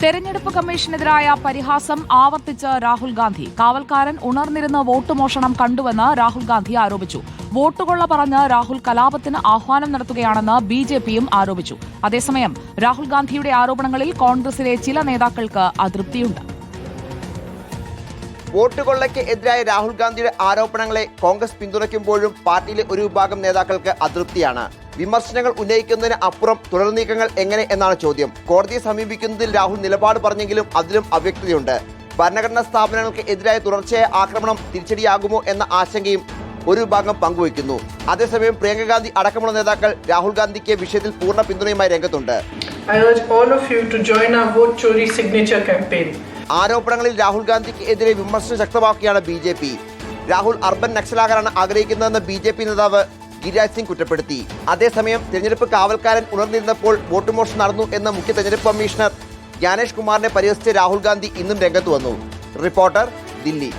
തെരഞ്ഞെടുപ്പ് കമ്മീഷനെതിരായ പരിഹാസം ആവർത്തിച്ച് രാഹുൽ ഗാന്ധി. കാവൽക്കാരൻ ഉണർന്നിരുന്ന് വോട്ട് മോഷണം കണ്ടുവെന്ന് രാഹുൽ ഗാന്ധി ആരോപിച്ചു. വോട്ടുകൊള്ള പറഞ്ഞ് രാഹുൽ കലാപത്തിന് ആഹ്വാനം നടത്തുകയാണെന്ന് ബി ജെ പിയും ആരോപിച്ചു. അതേസമയം രാഹുൽ ഗാന്ധിയുടെ ആരോപണങ്ങളിൽ കോൺഗ്രസിലെ ചില നേതാക്കൾക്ക് അതൃപ്തിയുണ്ട്. വോട്ട് കൊള്ളയ്ക്ക് എതിരായ രാഹുൽ ഗാന്ധിയുടെ ആരോപണങ്ങളെ കോൺഗ്രസ് പിന്തുണയ്ക്കുമ്പോഴും പാർട്ടിയിലെ ഒരു വിഭാഗം നേതാക്കൾക്ക് അതൃപ്തിയാണ്. വിമർശനങ്ങൾ ഉന്നയിക്കുന്നതിന് അപ്പുറം തുടർ നീക്കങ്ങൾ എങ്ങനെ എന്നാണ് ചോദ്യം. കോടതിയെ സമീപിക്കുന്നതിൽ രാഹുൽ നിലപാട് പറഞ്ഞെങ്കിലും അതിലും അവ്യക്തതയുണ്ട്. ഭരണഘടനാ സ്ഥാപനങ്ങൾക്ക് എതിരായ തുടർച്ചയായ ആക്രമണം തിരിച്ചടിയാകുമോ എന്ന ആശങ്കയും ഒരു വിഭാഗം പങ്കുവയ്ക്കുന്നു. അതേസമയം പ്രിയങ്ക ഗാന്ധി അടക്കമുള്ള നേതാക്കൾ രാഹുൽ ഗാന്ധിക്ക് വിഷയത്തിൽ പൂർണ പിന്തുണയുമായി രംഗത്തുണ്ട്. ആരോപണങ്ങളിൽ രാഹുൽ ഗാന്ധിക്ക് എതിരെ വിമർശനം ശക്തമാക്കുകയാണ് B J P. Rahul urban നക്സലാകാനാണ് ആഗ്രഹിക്കുന്നതെന്ന് ബി ജെ പി നേതാവ് ഗിരിരാജ് സിംഗ് കുറ്റപ്പെടുത്തി. അതേസമയം തെരഞ്ഞെടുപ്പ് കാവൽക്കാരൻ ഉണർന്നിരുന്നപ്പോൾ വോട്ട് മോഷണം നടന്നു എന്ന മുഖ്യ തെരഞ്ഞെടുപ്പ് കമ്മീഷണർ ജ്ഞാനേഷ് കുമാറിനെ പരിഹസിച്ച് രാഹുൽ ഗാന്ധി ഇന്നും രംഗത്ത് വന്നു. റിപ്പോർട്ടർ ദില്ലി.